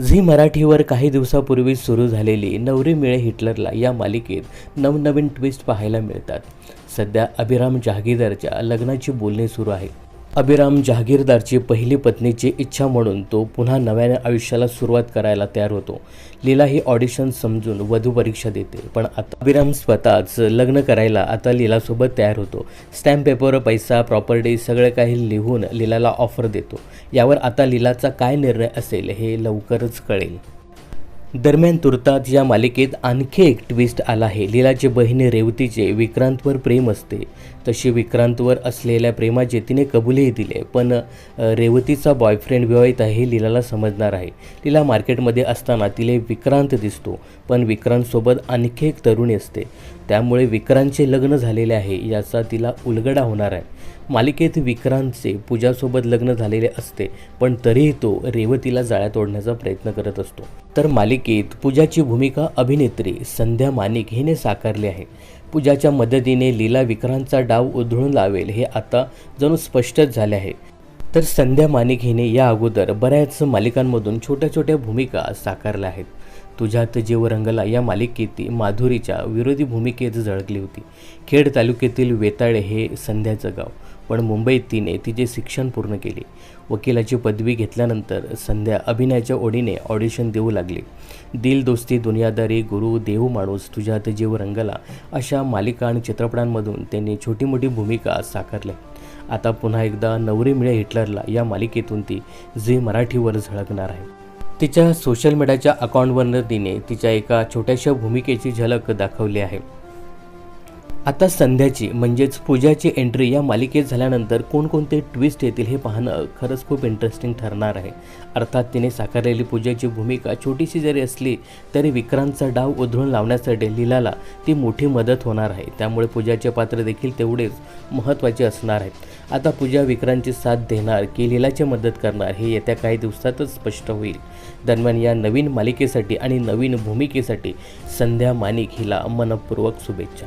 Zee मराठीवर काही दिवसापूर्वी सुरू झालेली नवरी मिळे हिटलरला या मालिकेत नवनवीन ट्विस्ट पाहायला मिळतात. सध्या अभिराम जहागीरच्या लग्नाची बोलणी सुरू आहे. अभिराम जहागीरदारची पहिली पत्नीची इच्छा म्हणून तो पुन्हा नव्याने आयुष्याला सुरुवात करायला तयार होतो. लीला ही ऑडिशन समजून वधू परीक्षा देते पण आता अभिराम स्वतःच लग्न करायला आता लीलासोबत तयार होतो. स्टॅम्प पेपर पैसा प्रॉपर्टी सगळं काही लिहून लीलाला ऑफर देतो. यावर आता लीलाचा काय निर्णय असेल हे लवकरच कळेल. दरम्यान तुर्तात या मालिकेत आणखी एक ट्विस्ट आला आहे. लीलाची बहीण रेवतीचे विक्रांतवर प्रेम असते. तशी विक्रांतवर असलेल्या प्रेमाचे तिने कबुलही दिले पण रेवतीचा बॉयफ्रेंड विवाहित आहे हे लीलाला समजणार आहे. लीला मार्केटमध्ये असताना तिला विक्रांत दिसतो पण विक्रांतसोबत आणखी एक तरुणी असते. त्यामुळे विक्रांतचे लग्न झालेले आहे याचा तिला उलगडा होणार आहे. मालिकेत विक्रांतचे पूजासोबत लग्न झालेले असते पण तरीही तो रेवतीला जाळ्यात ओढण्याचा प्रयत्न करत असतो. तर मालिकेत पूजाची भूमिका अभिनेत्री संध्या मानिक हिने साकारली आहे. पूजाच्या मदतीने लीला विक्रांतचा डाव उधळून लावेल हे आता जणू स्पष्टच झाले आहे. तर संध्या मानिक हिने या अगोदर बऱ्याच मालिकांमधून छोट्या छोट्या भूमिका साकारल्या आहेत. तुझ्यात जीव रंगला या मालिकेत माधुरीच्या विरोधी भूमिकेत झळकली होती. खेड तालुक्यातील वेताळे हे संध्याचं गाव. पण मुंबईत तिने तिचे शिक्षण पूर्ण केले. वकिलाची पदवी घेतल्यानंतर संध्या अभिनयाच्या ओढीने ऑडिशन देऊ लागली. दिल दोस्ती दुनियादारी गुरु देव माणूस तुझ्यात जीव रंगला अशा मालिका आणि चित्रपटांमधून त्यांनी छोटी मोठी भूमिका साकारल्या. आता पुन्हा एकदा नवरी मिळे हिटलरला या मालिकेतून ती झी मराठीवर झळकणार आहे. तिच्या सोशल मीडियाच्या अकाउंटवरनं तिने तिच्या एका छोट्याशा भूमिकेची झलक दाखवली आहे. आता संध्याची म्हणजेच पूजाची एंट्री या मालिकेत झाल्यानंतर कोणकोणते ट्विस्ट येतील हे पाहणं खरंच खूप इंटरेस्टिंग ठरणार आहे. अर्थात तिने साकारलेली पूजाची भूमिका छोटीशी जरी असली तरी विक्रांतचा डाव उधळून लावण्यासाठी लीलाला ती मोठी मदत होणार आहे. त्यामुळे पूजाचे पात्र देखील तेवढेच महत्त्वाचे असणार आहेत. आता पूजा विक्रांतची साथ देणार की लीलाची मदत करणार हे येत्या काही दिवसातच स्पष्ट होईल. दरम्यान या नवीन मालिकेसाठी आणि नवीन भूमिकेसाठी संध्या मानिक हिला मनपूर्वक शुभेच्छा.